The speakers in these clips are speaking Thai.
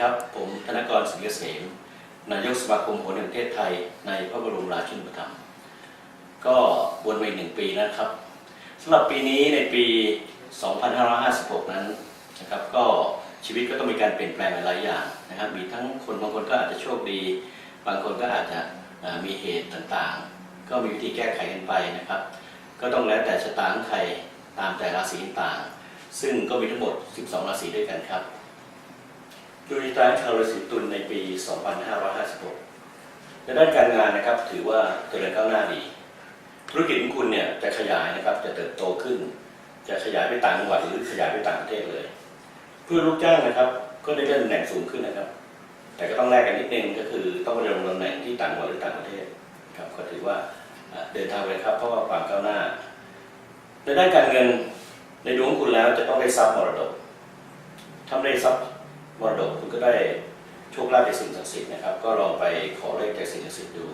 ครับ ผมธนกรศรีเกษมนายกสมาคมโหนแห่งประเทศไทย ในพระบรมราชินูปถัมภ์ก็วนมาอีกหนึ่งปีนะครับสำหรับปีนี้ในปี 2556 นั้นนะครับก็ชีวิตก็ต้องมีการเปลี่ยนแปลงหลายอย่างนะครับ มีทั้งคนบางคนก็อาจจะโชคดี บางคนก็อาจจะมีเหตุต่างๆ ก็มีวิธีแก้ไขกันไปนะครับ ก็ต้องแล้วแต่ชะตาของใครตามแต่ราศีต่างๆซึ่งก็มีทั้งหมด 12 ราศีด้วยกันครับ ดวงชะตาของชาวราศีตุลในปี 2556ในด้านการงานนะครับถือว่าเจริญก้าวหน้าดี ธุรกิจของคุณเนี่ยจะขยายนะครับจะเติบโตขึ้น จะขยายไปต่างจังหวัดหรือขยายไปต่างประเทศเลย เพื่อลูกจ้างนะครับก็ได้เลื่อนตำแหน่งสูงขึ้นนะครับ แต่ก็ต้องแลกกันนิดนึงก็คือต้องไปดำรงตำแหน่งที่ต่างจังหวัดหรือต่างประเทศครับก็ถือว่าเดินทางไปครับเพราะว่าความก้าวหน้า ในด้านการเงินในดวงของคุณแล้วจะต้องได้ทรัพย์มรดกถ้าไม่ได้ทรัพย์ มรดกคุณก็ได้โชคลาภจากสิ่งศักดิ์สิทธิ์นะครับ ก็ลองไปขอเลขจากสิ่งศักดิ์สิทธิ์ดู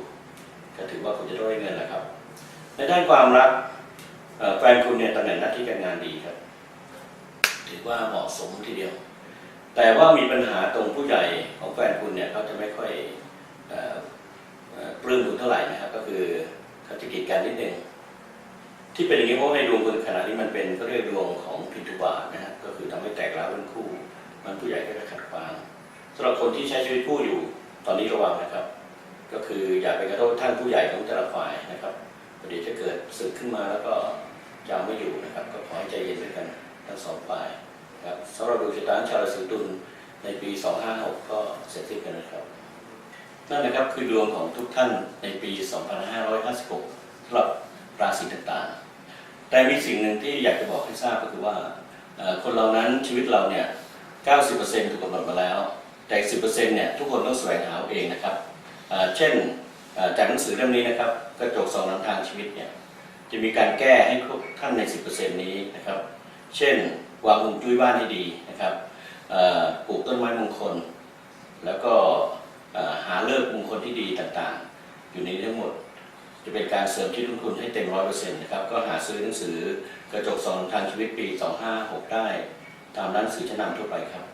ก็ถือว่าคุณจะได้เงินแหละครับ ในด้านความรักแฟนคุณเนี่ยตำแหน่งหน้าที่การงานดีครับ ถือว่าเหมาะสมทีเดียว แต่ว่ามีปัญหาตรงผู้ใหญ่ของแฟนคุณเนี่ยเขาจะไม่ค่อยออปลื้มคุณเท่าไหร่นะครับ ก็คือเขาจะกีดกันนิดนึงที่เป็นอย่างนี้เพราะในดวงคุณขณะนี้มันเป็นก็เรียกดวงของพิทุบาทนะฮะก็คือทำให้แตกร้าวเป็นคู่ มันผู้ใหญ่ก็จะขัดขวางสำหรับคนที่ใช้ชีวิตคู่อยู่ตอนนี้ระวังนะครับ ก็คืออย่าไปกระโทษท่านผู้ใหญ่ของแต่ละฝ่ายนะครับพอดีจะเกิดสึกขึ้นมาแล้วก็ยาวไม่อยู่นะครับ ก็ขอให้ใจเย็นด้วยกันทั้งสองฝ่ายครับสำหรับดวงชะตาชาวราศีตุลในปี 256 ก็เสร็จสิ้นกันนะครับนั่นนะครับคือดวงของทุกท่านในปี 2556สำหรับราศีต่างๆ แต่มีสิ่งหนึ่งที่อยากจะบอกให้ทราบก็คือว่าคนเรานั้นชีวิตเราเนี่ย 90%ถูกกำหนดมาแล้วแต่อีก10%เนี่ยทุกคนต้องแสวงหาเอาเองนะครับเช่นเอ่อจากหนังสือเล่มนี้นะครับกระจกสองหนทางชีวิตเนี่ยจะมีการแก้ให้ทุกท่านใน 10%นี้นะครับเช่นวางมุมจุ้ยบ้านให้ดีนะครับปลูกต้นไม้มงคล แล้วก็หาเลิกมงคลที่ดีต่างๆ อยู่ในทั้งหมด จะเป็นการเสริมชีวิตของคุณให้เต็มร้อยเปอร์เซ็นต์นะครับก็หาซื้อหนังสือกระจกสองทางชีวิตปี 256 ได้ ตามร้านสื่อชั้นนำทั่วไปครับ